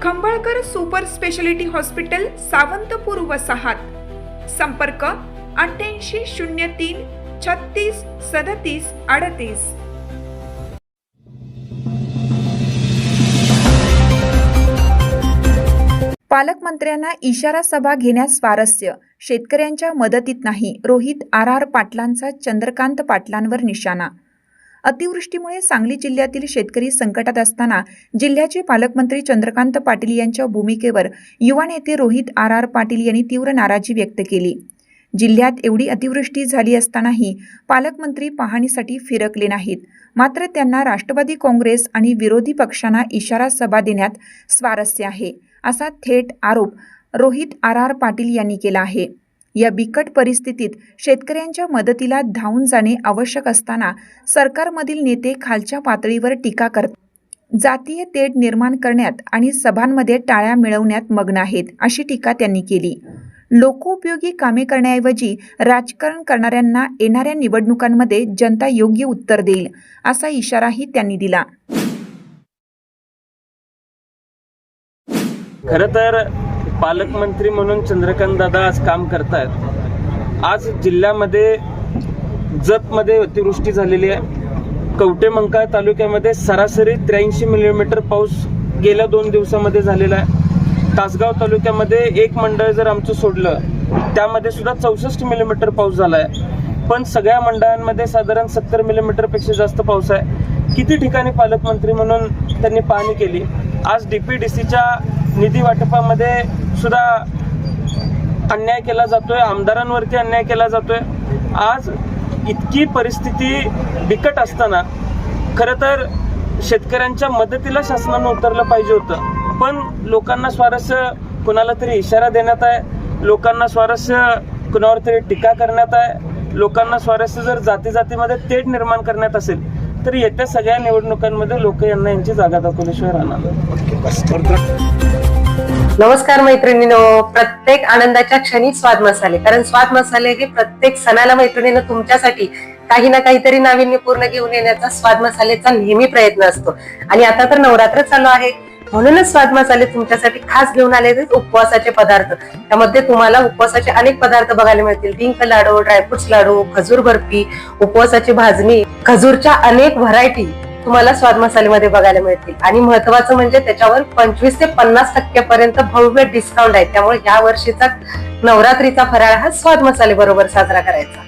Khambalkar super speciality hospital Sawantpur वसाहात. संपर्क अठ्ठ्याऐंशी शून्य तीन छत्तीस सदतीस अडतीस. पालकमंत्र्यांना इशारा सभा घेण्यास स्वारस्य. शेतकऱ्यांच्या मदतीत नाही. रोहित आर आर पाटलांचा चंद्रकांत पाटलांवर निशाणा. अतिवृष्टीमुळे सांगली जिल्ह्यातील शेतकरी संकटात असताना जिल्ह्याचे पालकमंत्री चंद्रकांत पाटील यांच्या भूमिकेवर युवा नेते रोहित आर आर पाटील यांनी तीव्र नाराजी व्यक्त केली. जिल्ह्यात एवढी अतिवृष्टी झाली असतानाही पालकमंत्री पाहणीसाठी फिरकले नाहीत. मात्र त्यांना राष्ट्रवादी काँग्रेस आणि विरोधी पक्षांना इशारा सभा देण्यात स्वारस्य आहे असा थेट आरोप रोहित आर आर पाटील यांनी केला आहे. या बिकट परिस्थितीत शेतकऱ्यांच्या मदतीला धावून जाणे आवश्यक असताना सरकारमधील नेते खालच्या पातळीवर टीका करतात जातीय तेढ निर्माण करण्यात आणि सभांमध्ये टाळ्या मिळवण्यात मग्न आहेत अशी टीका त्यांनी केली. लोकोपयोगी कामे करण्याऐवजी राजकारण करणाऱ्यांना येणाऱ्या निवडणुकांमध्ये जनता योग्य उत्तर देईल असा इशाराही त्यांनी दिला. खरं तर पालकमंत्री म्हणून चंद्रकांत दादा आज काम करतायत. आज जिल्ह्यामध्ये जतमध्ये अतिवृष्टी झालेली आहे. कवटे मंका तालुक्यामध्ये सरासरी त्र्याऐंशी मिलीमीटर पाऊस गेल्या दोन दिवसामध्ये झालेला आहे. तासगाव तालुक्यामध्ये एक मंडळ जर आमचं सोडलं त्यामध्ये सुद्धा चौसष्ट मिलीमीटर पाऊस झाला आहे पण सगळ्या मंडळांमध्ये साधारण सत्तर मिलीमीटरपेक्षा जास्त पाऊस आहे. किती ठिकाणी पालकमंत्री म्हणून त्यांनी पाहणी केली? आज डी पी डी सीच्या निधी वाटपामध्ये सुद्धा अन्याय केला जातोय आमदारांवरती अन्याय केला जातोय. आज इतकी परिस्थिती बिकट असताना खरं तर शेतकऱ्यांच्या मदतीला शासनानं उतरलं पाहिजे होतं. पण लोकांना स्वारस्य कुणाला तरी इशारा देण्यात आहे लोकांना स्वारस्य कुणावर तरी टीका करण्यात आहे लोकांना स्वारस्य जर जाती जातीमध्ये तेढ निर्माण करण्यात असेल तर येत्या सगळ्या निवडणुकांमध्ये लोक यांना यांची जागा दाखवल्याशिवाय राहणार. नमस्कार मैत्रिणीनो. प्रत्येक आनंदाच्या क्षणी स्वाद मसाले. कारण स्वाद मसाले हे प्रत्येक सणाला मैत्रिणीनं तुमच्यासाठी काही ना काहीतरी नाविन्यपूर्ण घेऊन येण्याचा स्वाद मसालेचा नेहमी प्रयत्न असतो. आणि आता तर नवरात्र चालू आहे. म्हणूनच स्वाद मसाले तुमच्यासाठी खास घेऊन आले उपवासाचे पदार्थ. त्यामध्ये तुम्हाला उपवासाचे अनेक पदार्थ बघायला मिळतील. डिंक लाडू ड्रायफ्रुट्स लाडू खजूर बर्फी उपवासाची भाजणी खजूरच्या अनेक व्हरायटी तुम्हाला स्वाद मसालेमध्ये बघायला मिळतील. आणि महत्वाचं म्हणजे त्याच्यावर पंचवीस ते पन्नास टक्क्यापर्यंत भव्य डिस्काउंट आहे. त्यामुळे या वर्षीचा नवरात्रीचा फराळ हा स्वाद मसाले बरोबर साजरा करायचा.